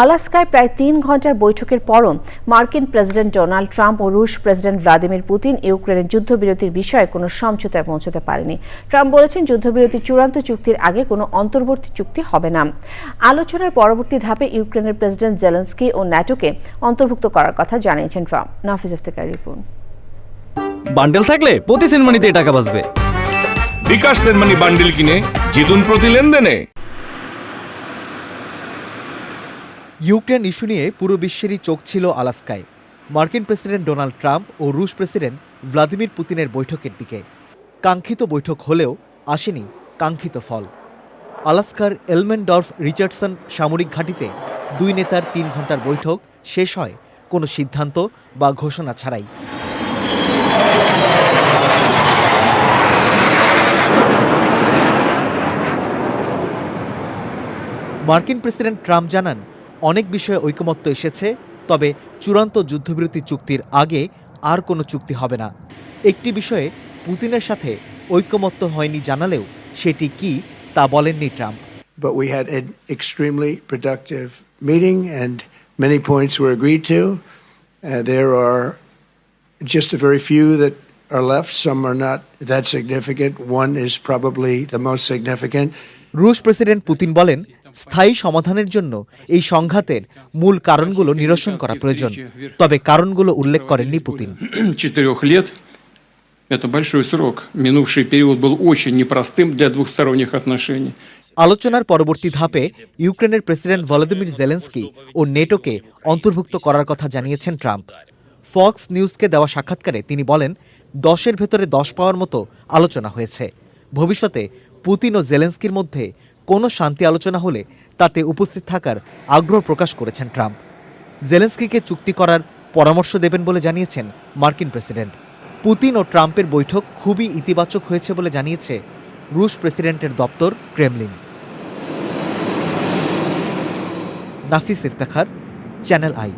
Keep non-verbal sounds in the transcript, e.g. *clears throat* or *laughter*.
আলাস্কায় প্রায় তিন ঘণ্টার বৈঠকের পরও মার্কিন প্রেসিডেন্ট ডোনাল্ড ট্রাম্প ও রুশ প্রেসিডেন্ট ভ্লাদিমির পুতিন ইউক্রেনের যুদ্ধবিরতির বিষয়ে কোনো সমঝোতায় পৌঁছতে পারেনি। ট্রাম্প বলেছেন যুদ্ধবিরতির চূড়ান্ত চুক্তির আগে কোনো অন্তর্বর্তী চুক্তি হবে না। আলোচনার পরবর্তী ধাপে ইউক্রেনের প্রেসিডেন্ট জেলেন্সকি ও ন্যাটোকে অন্তর্ভুক্ত করার কথা জানিয়েছেন Trump. Nafiz Iftekar report. Bundle থাকলে প্রতি সেনমানিতে টাকা বাঁচবে। বিকাশ সেনমানি বান্ডিল কিনে জিতুন প্রতি লেনদেনে। ইউক্রেন ইস্যু নিয়ে পুরো বিশ্বেরই চোখ ছিল আলাস্কায়। মার্কিন প্রেসিডেন্ট ডোনাল্ড ট্রাম্প ও রুশ প্রেসিডেন্ট ভ্লাদিমির পুতিনের বৈঠকের দিকে। কাঙ্ক্ষিত বৈঠক হলেও আসেনি কাঙ্ক্ষিত ফল। আলাস্কার এলমেনডর্ফ রিচার্ডসন সামরিক ঘাঁটিতে দুই নেতার তিন ঘণ্টার বৈঠক শেষ হয় কোনো সিদ্ধান্ত বা ঘোষণা ছাড়াই। মার্কিন প্রেসিডেন্ট ট্রাম্প জানান অনেক বিষয়ে ঐকমত্য এসেছে তবে চূড়ান্ত যুদ্ধবিরতি চুক্তির আগে আর কোনো চুক্তি হবে না একটি বিষয়ে পুতিনের সাথে ঐকমত্য হয়নি জানালেও সেটি কি তা বলেননি Trump but we had an extremely productive meeting and many points were agreed to. Uh, there are just a very few that are left. Some are not that significant. One is probably the most significant. রুশ president Putin বলেন স্থায়ী সমাধানের জন্য এই সংঘাতের মূল কারণগুলো নিরসন করা প্রয়োজন তবে কারণগুলো উল্লেখ করেননি পুতিন *clears throat* четырех лет. Это большой срок. Минувший период был очень непростым для двухсторонних отношений. আলোচনার পরবর্তী ধাপে ইউক্রেনের প্রেসিডেন্ট ভলোদিমির জেলেন্সকি ও নেটোকে অন্তর্ভুক্ত করার কথা জানিয়েছেন ট্রাম্প ফক্স নিউজকে দেওয়া সাক্ষাৎকারে তিনি বলেন দশের ভেতরে দশ পাওয়ার মতো আলোচনা হয়েছে ভবিষ্যতে পুতিন ও জেলেন্সকির মধ্যে কোনো শান্তি আলোচনা হলে তাতে উপস্থিত থাকার আগ্রহ প্রকাশ করেছেন ট্রাম্প। জেলেন্সকিকে চুক্তি করার পরামর্শ দেবেন বলে জানিয়েছেন মার্কিন প্রেসিডেন্ট। পুতিন ও ট্রাম্পের বৈঠক খুবই ইতিবাচক হয়েছে বলে জানিয়েছে রুশ প্রেসিডেন্টের দপ্তর Kremlin. Nafis Iftekhar, channel I.